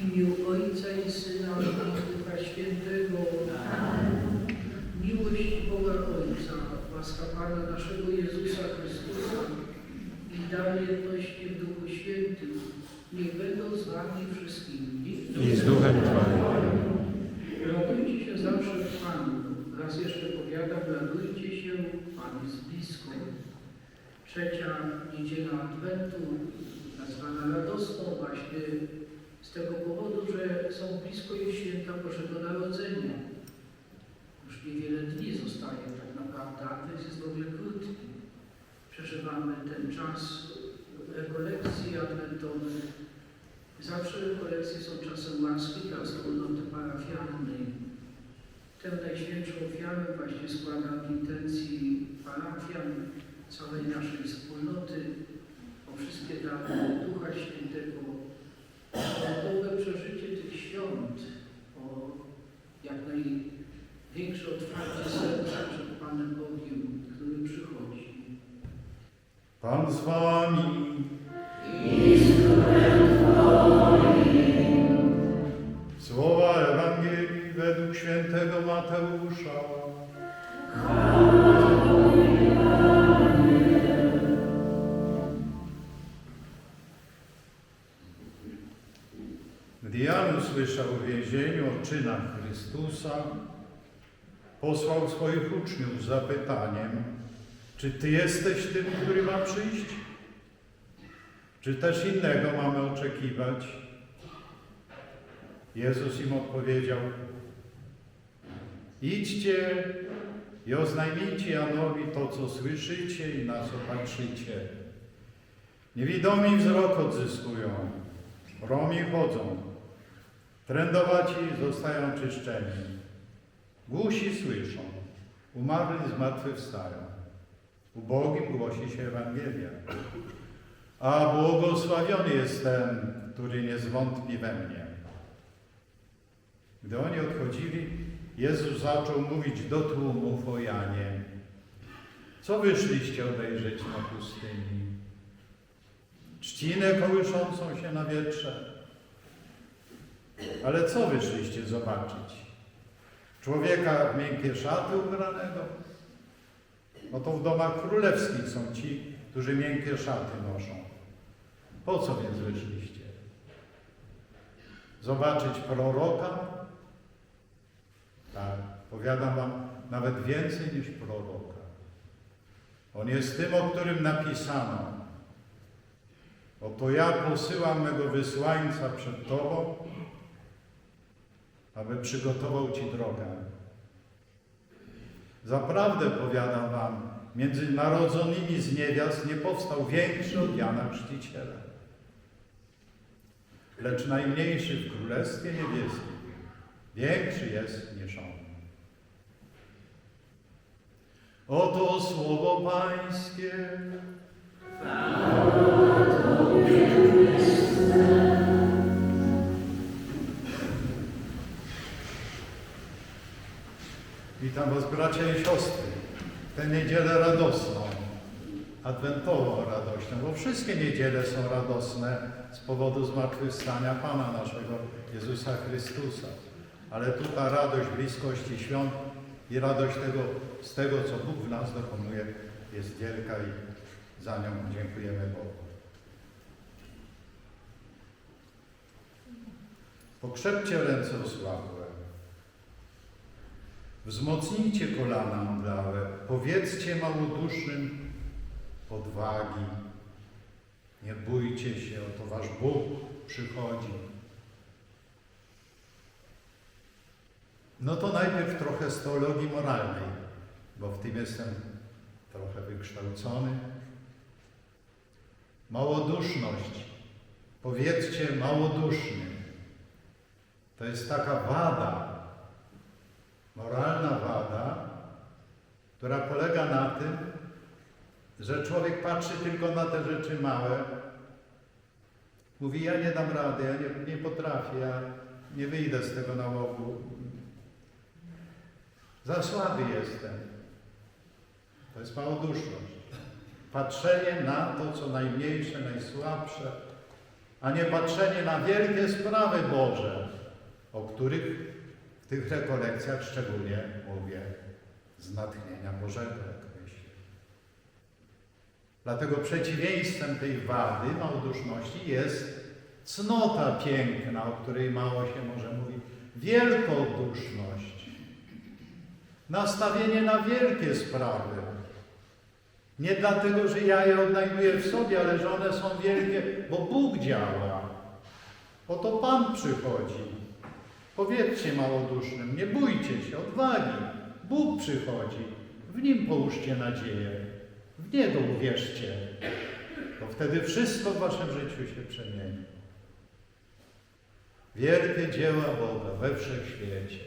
W imię Ojca i Syna i Ducha Świętego. Miłość Boga Ojca, łaska Pana naszego Jezusa Chrystusa i dar jedności w Duchu Świętym niech będą z Wami wszystkimi. I z duchem Twoim. Radujcie się zawsze w Panu. Raz jeszcze powiadam, radujcie się, Pan jest blisko. Trzecia niedziela Adwentu, nazwana radosną właśnie z tego powodu, że są blisko już święta Bożego Narodzenia. Już niewiele dni zostaje tak naprawdę, Adwent jest w ogóle krótki. Przeżywamy ten czas rekolekcji adwentowych. Zawsze rekolekcje są czasem łaski dla wspólnoty parafialnej. Tę najświętszą ofiarę właśnie składam w intencji parafian, całej naszej wspólnoty, o wszystkie dary Ducha Świętego, o dobre przeżycie tych świąt, o jak największe otwarcie serca przed Panem Bogiem, który przychodzi. Pan z Wami. Słowa Ewangelii według świętego Mateusza. Jan usłyszał w więzieniu o czynach Chrystusa, posłał swoich uczniów z zapytaniem, czy Ty jesteś tym, który ma przyjść? Czy też innego mamy oczekiwać? Jezus im odpowiedział, idźcie i oznajmijcie Janowi to, co słyszycie i na co patrzycie. Niewidomi wzrok odzyskują, romi chodzą, trędowaci zostają czyszczeni, głusi słyszą, umarli zmartwychwstają, ubogim głosi się Ewangelia. A błogosławiony jest ten, który nie zwątpi we mnie. Gdy oni odchodzili, Jezus zaczął mówić do tłumów o Janie. Co wyszliście obejrzeć na pustyni? Trzcinę kołyszącą się na wietrze? Ale co wyszliście zobaczyć? Człowieka w miękkie szaty ubranego? No to w domach królewskich są ci, którzy miękkie szaty noszą. Po co więc wyszliście? Zobaczyć proroka? Tak, powiadam wam, nawet więcej niż proroka. On jest tym, o którym napisano. Oto ja posyłam mego wysłańca przed Tobą, aby przygotował Ci drogę. Zaprawdę powiadam wam, między narodzonymi z niewiast nie powstał większy od Jana Chrzciciela. Lecz najmniejszy w Królestwie Niebieskim większy jest niż on. Oto słowo Pańskie. Witam Was bracia i siostry w tę niedzielę radosną, adwentową radością, bo wszystkie niedziele są radosne z powodu zmartwychwstania Pana naszego Jezusa Chrystusa. Ale tu ta radość bliskości świąt i radość tego, z tego, co Bóg w nas dokonuje, jest wielka i za nią dziękujemy Bogu. Pokrzepcie ręce osłabłe. Wzmocnijcie kolana mdlałe. Powiedzcie małodusznym odwagi. Nie bójcie się, oto wasz Bóg przychodzi. No to najpierw trochę z teologii moralnej, bo w tym jestem trochę wykształcony. Małoduszność. Powiedzcie małoduszny. To jest taka wada, moralna wada, która polega na tym, że człowiek patrzy tylko na te rzeczy małe, mówi, ja nie dam rady, ja nie, nie potrafię, ja nie wyjdę z tego nałogu. Za słaby jestem. To jest małoduszność. Patrzenie na to, co najmniejsze, najsłabsze, a nie patrzenie na wielkie sprawy Boże, o których tych rekolekcjach szczególnie mówię z natchnienia Bożego, jak myślę. Dlatego przeciwieństwem tej wady małduszności jest cnota piękna, o której mało się może mówić, wielkoduszność, nastawienie na wielkie sprawy. Nie dlatego, że ja je odnajduję w sobie, ale że one są wielkie, bo Bóg działa. Oto Pan przychodzi. Powiedzcie małodusznym, nie bójcie się, odwagi. Bóg przychodzi. W Nim połóżcie nadzieję. W Niego uwierzcie. To wtedy wszystko w waszym życiu się przemieni. Wielkie dzieła Boga we wszechświecie.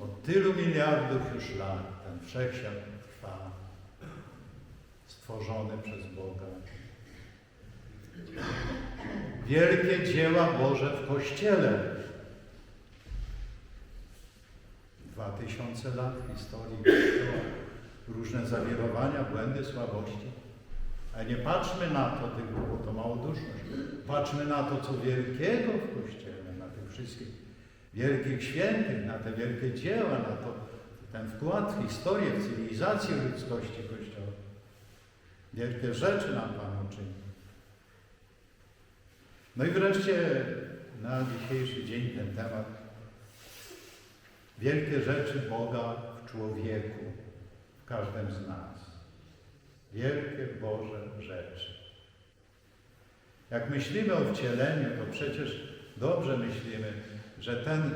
Od tylu miliardów już lat ten wszechświat trwa, stworzony przez Boga. Wielkie dzieła Boże w Kościele. Dwa tysiące lat historii Kościoła. Różne zawirowania, błędy, słabości. Ale nie patrzmy na to, tylko, bo to małoduszność. Patrzmy na to, co wielkiego w Kościele, na tych wszystkich wielkich świętych, na te wielkie dzieła, na to, ten wkład w historię, w cywilizację ludzkości Kościoła. Wielkie rzeczy nam Pan uczyni. No i wreszcie na dzisiejszy dzień ten temat. Wielkie rzeczy Boga w człowieku, w każdym z nas. Wielkie Boże rzeczy. Jak myślimy o wcieleniu, to przecież dobrze myślimy, że ten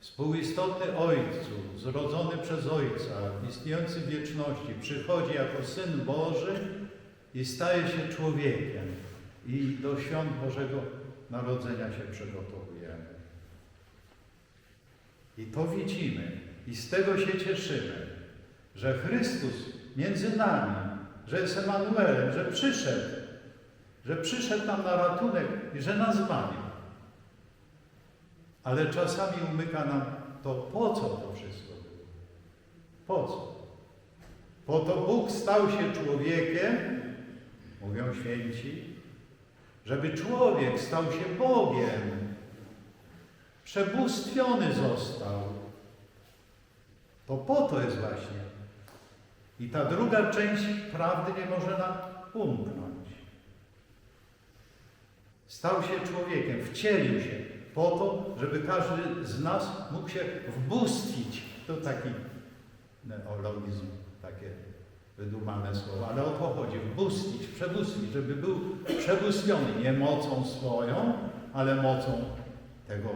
współistotny Ojcu, zrodzony przez Ojca, istniejący w wieczności, przychodzi jako Syn Boży i staje się człowiekiem. I do świąt Bożego Narodzenia się przygotowujemy. I to widzimy i z tego się cieszymy, że Chrystus między nami, że jest Emanuelem, że przyszedł, że przyszedł nam na ratunek i że nas bawi. Ale czasami umyka nam to, po co to wszystko było. Po co? Po to Bóg stał się człowiekiem, mówią święci, żeby człowiek stał się Bogiem. Przebóstwiony został. To po to jest właśnie. I ta druga część prawdy nie może nam umknąć. Stał się człowiekiem, wcielił się po to, żeby każdy z nas mógł się wbóstwić. To taki neologizm, takie wydumane słowo, ale o to chodzi, wbóstwić, przebóstwić, żeby był przebóstwiony nie mocą swoją, ale mocą tego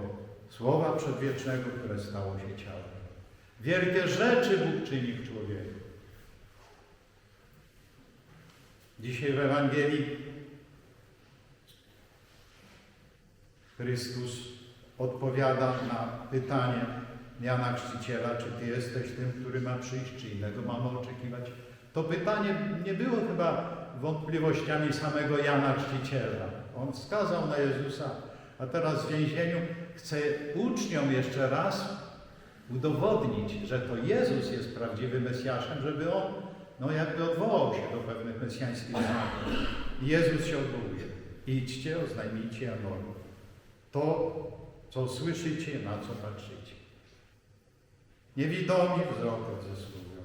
słowa przedwiecznego, które stało się ciałem. Wielkie rzeczy Bóg czyni w człowieku. Dzisiaj w Ewangelii Chrystus odpowiada na pytanie Jana Chrzciciela, czy Ty jesteś tym, który ma przyjść, czy innego mamy oczekiwać. To pytanie nie było chyba wątpliwościami samego Jana Chrzciciela. On wskazał na Jezusa, a teraz w więzieniu chce uczniom jeszcze raz udowodnić, że to Jezus jest prawdziwym Mesjaszem, żeby on no jakby odwołał się do pewnych mesjańskich znaków. Jezus się odwołuje. Idźcie, oznajmijcie Jagowi. To, co słyszycie, na co patrzycie. Niewidomi wzrok odzyskują,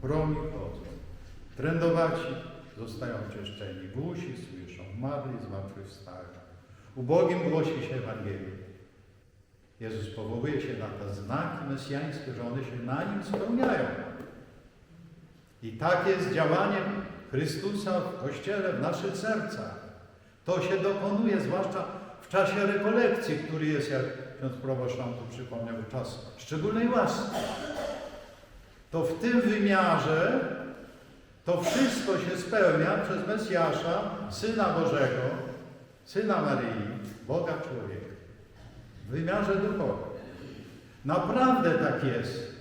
chromi chodzą, trędowaci zostają czyszczeni, głusi słyszą, marli zmartwychwstają. Ubogim głosi się Ewangelii. Jezus powołuje się na te znaki mesjańskie, że one się na nim spełniają. I tak jest działanie Chrystusa w Kościele, w naszych sercach. To się dokonuje, zwłaszcza w czasie rekolekcji, który jest, jak ksiądz proboszcz nam tu przypomniał, czas szczególnej łaski. To w tym wymiarze to wszystko się spełnia przez Mesjasza, Syna Bożego, Syna Maryi, Boga człowieka. W wymiarze duchowym. Naprawdę tak jest.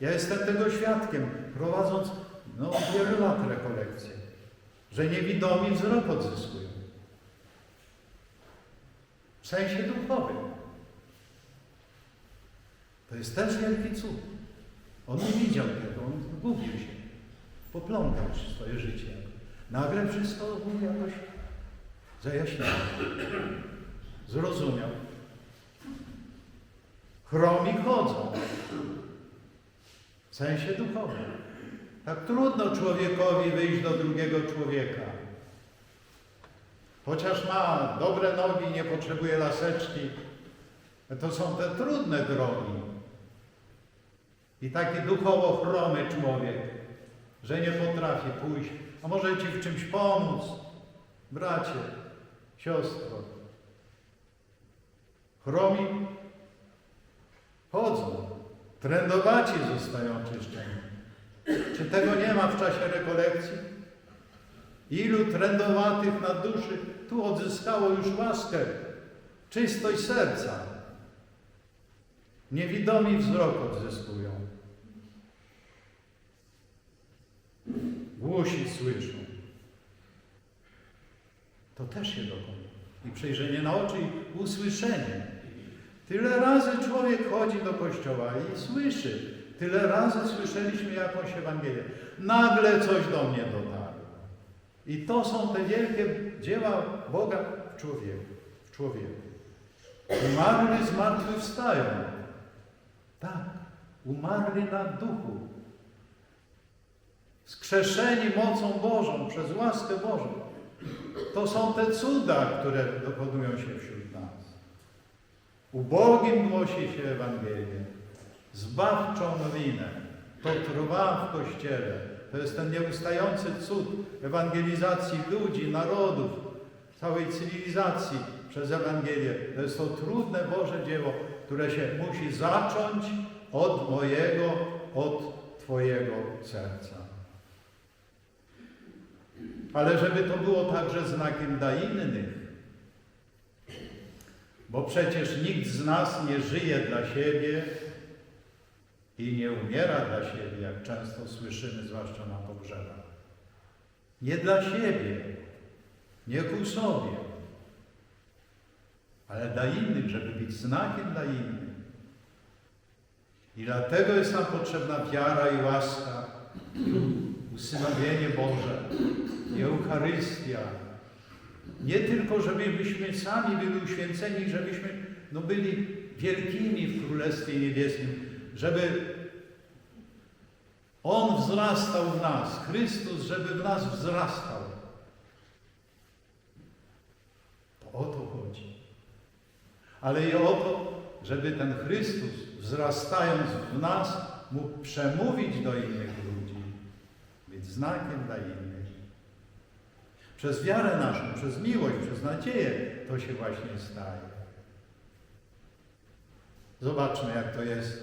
Ja jestem tego świadkiem, prowadząc no, od wielu lat rekolekcje, że niewidomi wzrok odzyskują. W sensie duchowym. To jest też wielki cud. On nie widział tego, on gubił Poplątał swoje życie. Nagle wszystko mu jakoś zajaśniało. Zrozumiał. Chromi chodzą. W sensie duchowym. Tak trudno człowiekowi wyjść do drugiego człowieka. Chociaż ma dobre nogi, nie potrzebuje laseczki, to są te trudne drogi. I taki duchowo chromy człowiek, że nie potrafi pójść, a może Ci w czymś pomóc, bracie, siostro. Chromi chodzą, trędowaci zostają czyszczeni. Czy tego nie ma w czasie rekolekcji? Ilu trędowatych na duszy tu odzyskało już łaskę, czystość serca. Niewidomi wzrok odzyskują. Głusi słyszą. To też się dokona. I przejrzenie na oczy, i usłyszenie. Tyle razy człowiek chodzi do kościoła i słyszy. Tyle razy słyszeliśmy jakąś Ewangelię. Nagle coś do mnie dotarło. I to są te wielkie dzieła Boga w człowieku. W człowieku. Umarli zmartwychwstają. Tak, umarli na duchu. Skrzeszeni mocą Bożą, przez łaskę Bożą. To są te cuda, które dokonują się wśród nas. Ubogim głosi się Ewangelię. Zbawczą nowinę. To trwa w Kościele. To jest ten nieustający cud ewangelizacji ludzi, narodów, całej cywilizacji przez Ewangelię. To jest to trudne Boże dzieło, które się musi zacząć od mojego, od Twojego serca. Ale żeby to było także znakiem dla innych, bo przecież nikt z nas nie żyje dla siebie i nie umiera dla siebie, jak często słyszymy, zwłaszcza na pogrzebach. Nie dla siebie, nie ku sobie, ale dla innych, żeby być znakiem dla innych. I dlatego jest nam potrzebna wiara i łaska, usynowienie Boże, Eucharystia. Nie tylko, żebyśmy sami byli uświęceni, żebyśmy no, byli wielkimi w Królestwie Niebieskim, żeby On wzrastał w nas, Chrystus, żeby w nas wzrastał. To o to chodzi. Ale i o to, żeby ten Chrystus, wzrastając w nas, mógł przemówić do innych ludzi, znakiem dla innych. Przez wiarę naszą, przez miłość, przez nadzieję to się właśnie staje. Zobaczmy, jak to jest,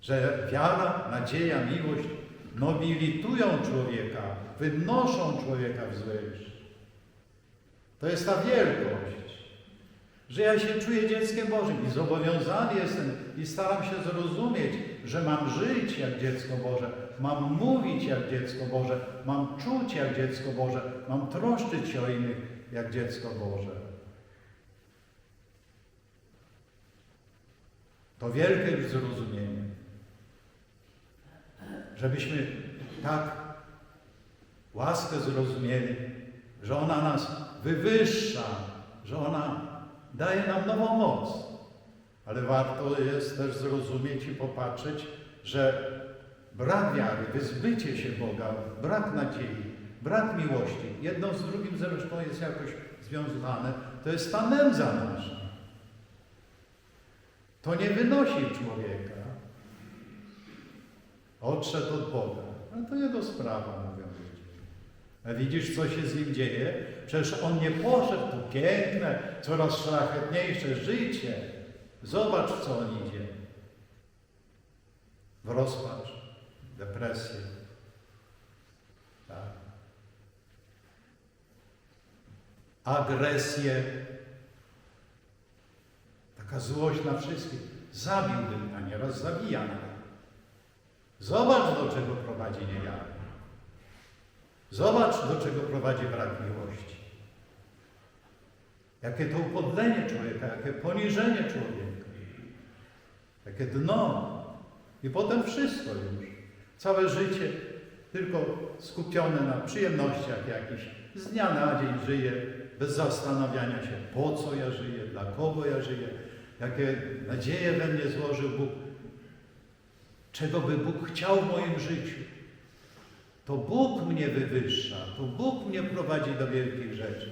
że wiara, nadzieja, miłość nobilitują człowieka, wynoszą człowieka wzwyż. To jest ta wielkość, że ja się czuję dzieckiem Bożym i zobowiązany jestem i staram się zrozumieć, że mam żyć jak dziecko Boże, mam mówić jak dziecko Boże, mam czuć jak dziecko Boże, mam troszczyć się o innych jak dziecko Boże. To wielkie zrozumienie. Żebyśmy tak łaskę zrozumieli, że ona nas wywyższa, że ona daje nam nową moc. Ale warto jest też zrozumieć i popatrzeć, że brak wiary, wyzbycie się Boga, brak nadziei, brak miłości, jedno z drugim zresztą jest jakoś związane, to jest ta nędza nasza. To nie wynosi człowieka. Odszedł od Boga. Ale to jego sprawa, mówią ludzie. A widzisz, co się z nim dzieje? Przecież on nie poszedł tu piękne, coraz szlachetniejsze życie. Zobacz, w co on idzie. W rozpacz, depresję. Tak. Agresję. Taka złość na wszystkich. Zabiłbym, a nieraz zabija nawet. Zobacz, do czego prowadzi niewiara. Zobacz, do czego prowadzi brak miłości. Jakie to upodlenie człowieka, jakie poniżenie człowieka. Jakie dno. I potem wszystko już. Całe życie tylko skupiony na przyjemnościach jakichś. Z dnia na dzień żyję, bez zastanawiania się, po co ja żyję, dla kogo ja żyję, jakie nadzieje we mnie złożył Bóg, czego by Bóg chciał w moim życiu. To Bóg mnie wywyższa, to Bóg mnie prowadzi do wielkich rzeczy.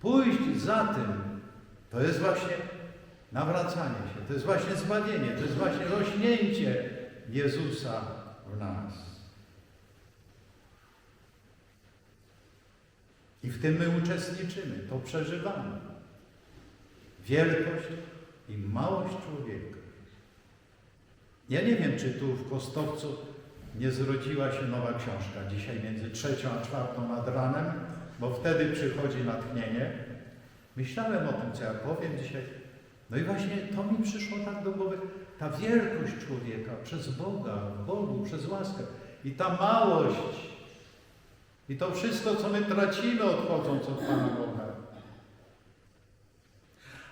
Pójść za tym, to jest właśnie nawracanie się, to jest właśnie zbawienie, to jest właśnie rośnięcie Jezusa w nas. I w tym my uczestniczymy, to przeżywamy. Wielkość i małość człowieka. Ja nie wiem, czy tu w Kostowcu nie zrodziła się nowa książka. Dzisiaj między trzecią a czwartą nad ranem, bo wtedy przychodzi natchnienie. Myślałem o tym, co ja powiem dzisiaj. No i właśnie to mi przyszło tak do głowy. Ta wielkość człowieka przez Boga, Bogu, przez łaskę. I ta małość. I to wszystko, co my tracimy odchodząc od Pana Boga.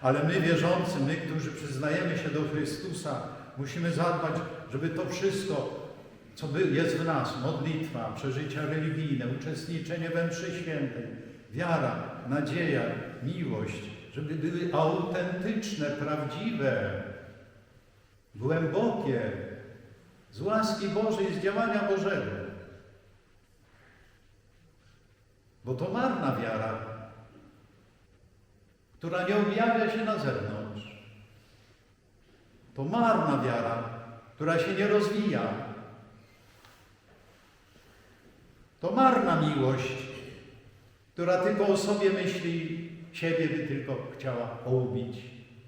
Ale my wierzący, my, którzy przyznajemy się do Chrystusa, musimy zadbać, żeby to wszystko, co jest w nas, modlitwa, przeżycia religijne, uczestniczenie we mszy świętej, wiara, nadzieja, miłość, żeby były autentyczne, prawdziwe, głębokie, z łaski Bożej, z działania Bożego. Bo to marna wiara, która nie objawia się na zewnątrz. To marna wiara, która się nie rozwija. To marna miłość, która tylko o sobie myśli, siebie by tylko chciała oubić,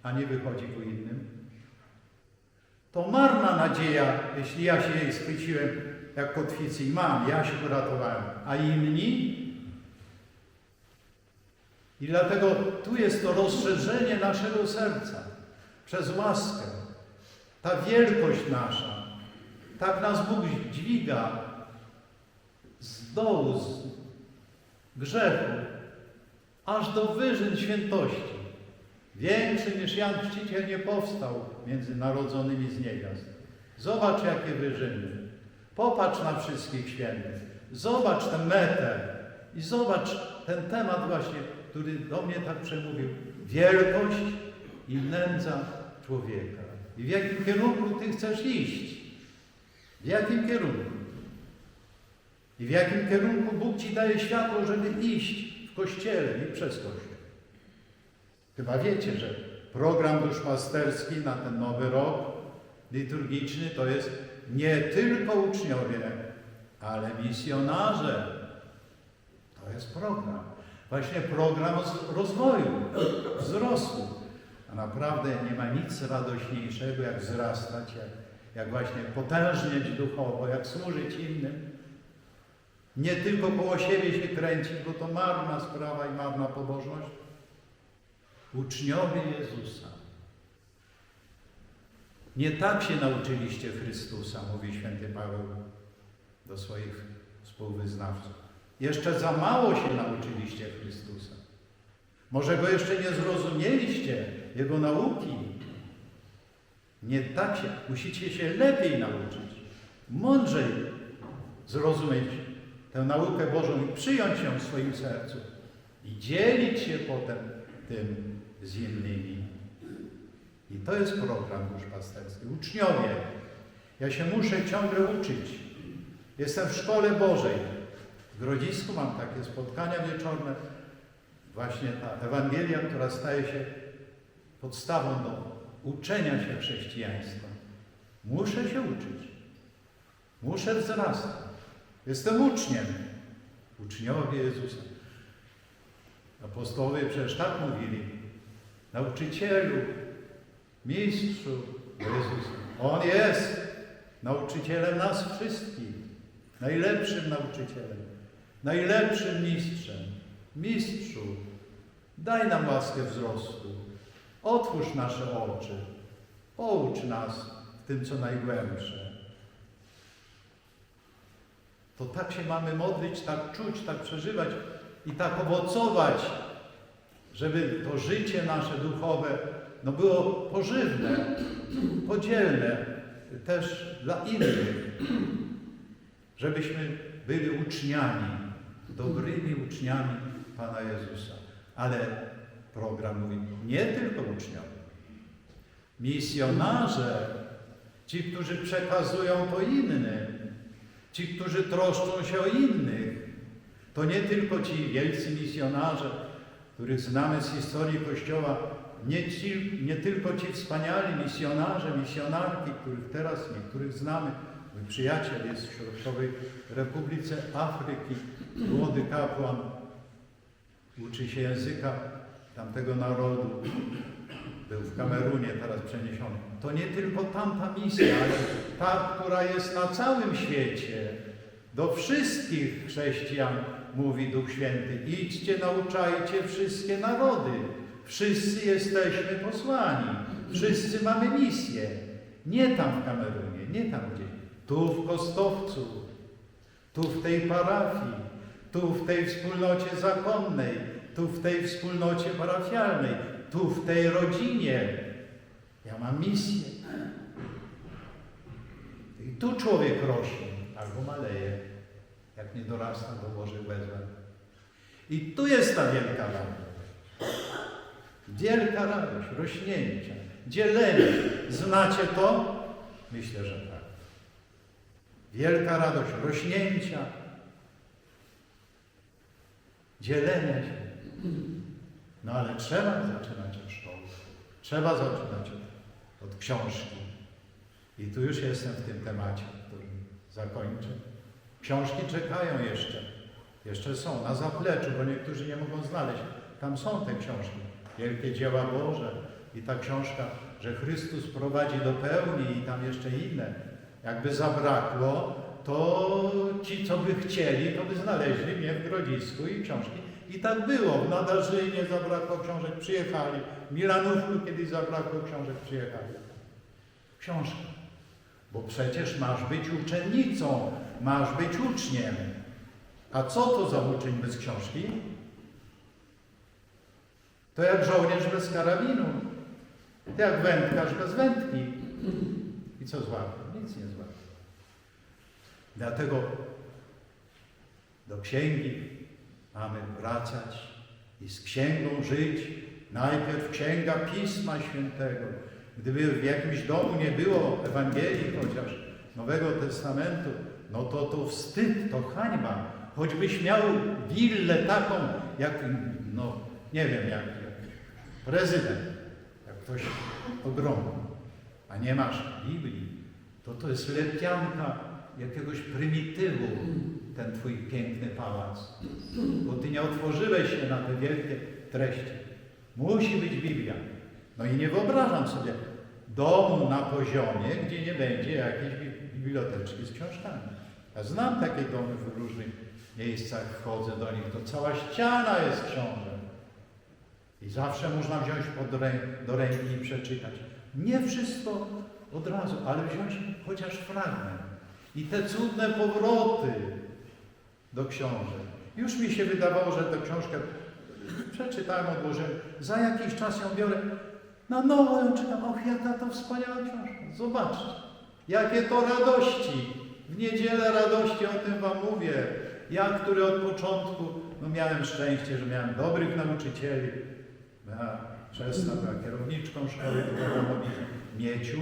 a nie wychodzi ku innym. To marna nadzieja, jeśli ja się jej schwyciłem jak kotwicy i mam, ja się uratowałem, a inni? I dlatego tu jest to rozszerzenie naszego serca przez łaskę. Ta wielkość nasza, tak nas Bóg dźwiga z dołu, z grzechu, aż do wyżyn świętości. Większy niż Jan Chrzciciel nie powstał między narodzonymi z niewiast. Zobacz, jakie wyżyny. Popatrz na wszystkich świętych. Zobacz tę metę i zobacz ten temat właśnie, który do mnie tak przemówił. Wielkość i nędza człowieka. I w jakim kierunku Ty chcesz iść? W jakim kierunku? I w jakim kierunku Bóg Ci daje światło, żeby iść w Kościele i przez Kościół? Chyba wiecie, że program duszpasterski na ten nowy rok liturgiczny to jest nie tylko uczniowie, ale misjonarze. To jest program. Właśnie program rozwoju, wzrostu. A naprawdę nie ma nic radośniejszego, jak wzrastać, jak, jak właśnie potężnieć duchowo, jak służyć innym. Nie tylko koło siebie się kręcić, bo to marna sprawa i marna pobożność. Uczniowie Jezusa. Nie tak się nauczyliście Chrystusa, mówi święty Paweł do swoich współwyznawców. Jeszcze za mało się nauczyliście Chrystusa. Może go jeszcze nie zrozumieliście, jego nauki. Nie tak się, musicie się lepiej nauczyć, mądrzej zrozumieć tę naukę Bożą i przyjąć ją w swoim sercu i dzielić się potem tym z innymi. I to jest program duszpasterski. Uczniowie, ja się muszę ciągle uczyć. Jestem w szkole Bożej. W Grodzisku mam takie spotkania wieczorne. Właśnie ta Ewangelia, która staje się podstawą do uczenia się chrześcijaństwa. Muszę się uczyć. Muszę wzrastać. Jestem uczniem. Uczniowie Jezusa. Apostołowie przecież tak mówili. Nauczycielu, mistrzu Jezus. On jest nauczycielem nas wszystkich. Najlepszym nauczycielem. Najlepszym mistrzem. Mistrzu, daj nam łaskę wzrostu. Otwórz nasze oczy. Poucz nas w tym, co najgłębsze. To tak się mamy modlić, tak czuć, tak przeżywać i tak owocować, żeby to życie nasze duchowe no było pożywne, podzielne też dla innych. Żebyśmy byli uczniami, dobrymi uczniami Pana Jezusa. Ale program mówi, nie tylko uczniowie. Misjonarze, ci, którzy przekazują to innym, ci, którzy troszczą się o innych, to nie tylko ci wielcy misjonarze, których znamy z historii Kościoła, nie, ci, nie tylko ci wspaniali misjonarze, misjonarki, których teraz niektórych znamy. Mój przyjaciel jest w Środkowej Republice Afryki, młody kapłan, uczy się języka tamtego narodu. Był w Kamerunie, teraz przeniesiony. To nie tylko tamta misja, ale ta, która jest na całym świecie. Do wszystkich chrześcijan mówi Duch Święty. Idźcie, nauczajcie wszystkie narody. Wszyscy jesteśmy posłani. Wszyscy mamy misję. Nie tam w Kamerunie, nie tam gdzie. Tu w Kostowcu, tu w tej parafii, tu w tej wspólnocie zakonnej, tu w tej wspólnocie parafialnej, tu w tej rodzinie. Ja mam misję. I tu człowiek rośnie albo maleje, jak nie dorasta do Bożych wezwań. I tu jest ta wielka radość. Wielka radość rośnięcia, dzielenia. Znacie to? Myślę, że tak. Wielka radość rośnięcia, dzielenia się. No ale trzeba zaczynać od szkoły. Trzeba zaczynać od, książki. I tu już jestem w tym temacie, który zakończę. Książki czekają jeszcze. Jeszcze są na zapleczu, bo niektórzy nie mogą znaleźć. Tam są te książki. Wielkie dzieła Boże i ta książka, że Chrystus prowadzi do pełni i tam jeszcze inne. Jakby zabrakło, to ci, co by chcieli, to by znaleźli mnie w Grodzisku i książki. I tak było. W Nadarzynie zabrakło książek, przyjechali. W Milanówku kiedyś zabrakło książek, przyjechali. Książka. Bo przecież masz być uczennicą, masz być uczniem. A co to za uczeń bez książki? To jak żołnierz bez karabinu. To jak wędkarz bez wędki. I co złapie? Nic nie złapie. Dlatego do księgi mamy wracać i z księgą żyć. Najpierw księga Pisma Świętego. Gdyby w jakimś domu nie było Ewangelii chociaż Nowego Testamentu, no to to wstyd, to hańba. Choćbyś miał willę taką, jak, no nie wiem, jak, jak prezydent, jak ktoś ogromny, a nie masz Biblii, to to jest lepianka jakiegoś prymitywu, ten twój piękny pałac. Bo ty nie otworzyłeś się na te wielkie treści. Musi być Biblia. No i nie wyobrażam sobie domu na poziomie, gdzie nie będzie jakiejś bi- biblioteczki z książkami. Ja znam takie domy w różnych miejscach, wchodzę do nich, to cała ściana jest książek. I zawsze można wziąć pod rę, do ręki i przeczytać. Nie wszystko od razu, ale wziąć chociaż fragment. I te cudne powroty do książek. Już mi się wydawało, że tę książkę przeczytałem, odłożyłem. Za jakiś czas ją biorę, na nowo ją czytam. Och, jaka to wspaniała książka. Zobaczcie, jakie to radości. W niedzielę radości o tym Wam mówię. Ja, który od początku no miałem szczęście, że miałem dobrych nauczycieli. Moja Czesna była kierowniczką szkoły Mieciu.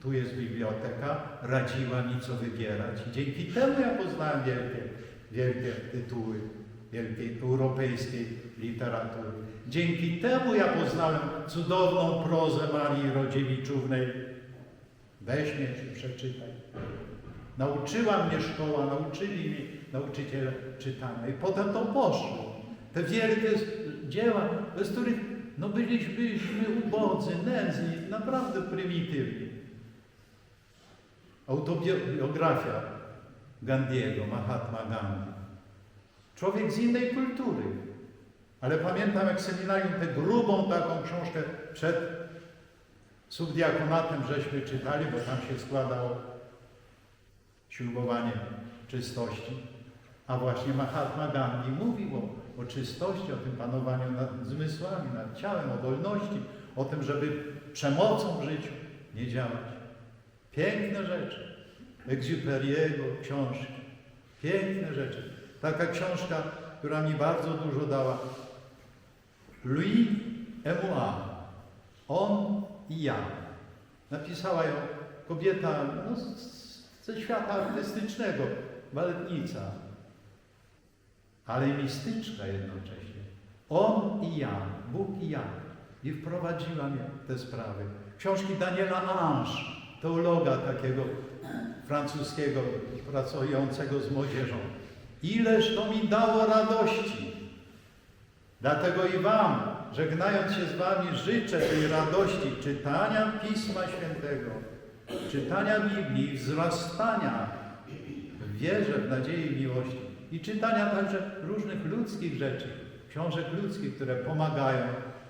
Tu jest biblioteka, radziła mi co wybierać. I dzięki temu ja poznałem wielkie, wielkie tytuły wielkiej europejskiej literatury. Dzięki temu ja poznałem cudowną prozę Marii Rodziewiczównej. Weź mnie i przeczytaj. Nauczyła mnie szkoła, nauczyli mi nauczyciele czytania. I potem to poszło. Te wielkie dzieła, bez których no byliśmy ubodzy, nędzni, naprawdę prymitywni. Autobiografia Gandiego, Mahatma Gandhi. Człowiek z innej kultury. Ale pamiętam, jak seminarium tę grubą taką książkę przed subdiakonatem żeśmy czytali, bo tam się składało ślubowanie czystości. A właśnie Mahatma Gandhi mówił o, o czystości, o tym panowaniu nad zmysłami, nad ciałem, o wolności, o tym, żeby przemocą w życiu nie działać. Piękne rzeczy. Egzuperiego książki. Piękne rzeczy. Taka książka, która mi bardzo dużo dała. Louis Emua. On i ja. Napisała ją kobieta no, ze świata artystycznego, baletnica, ale mistyczka jednocześnie. On i ja, Bóg i ja. I wprowadziła mnie w te sprawy. Książki Daniela Ange, teologa takiego francuskiego, pracującego z młodzieżą. Ileż to mi dało radości. Dlatego i Wam, żegnając się z Wami, życzę tej radości czytania Pisma Świętego, czytania Biblii, wzrastania w wierze, w nadziei i miłości i czytania także różnych ludzkich rzeczy, książek ludzkich, które pomagają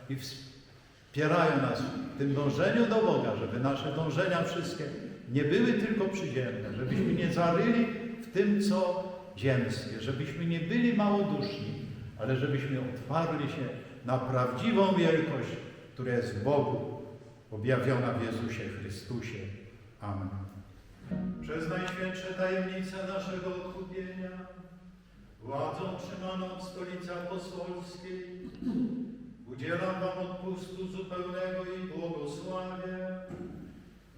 i wspierają nas w tym dążeniu do Boga, żeby nasze dążenia wszystkie nie były tylko przyziemne, żebyśmy nie zaryli w tym, co ziemskie, żebyśmy nie byli małoduszni, ale żebyśmy otwarli się na prawdziwą wielkość, która jest w Bogu, objawiona w Jezusie Chrystusie. Amen. Przez najświętsze tajemnice naszego odkupienia, władzą trzymaną w stolicy apostolskiej, udzielam Wam odpustu zupełnego i błogosławię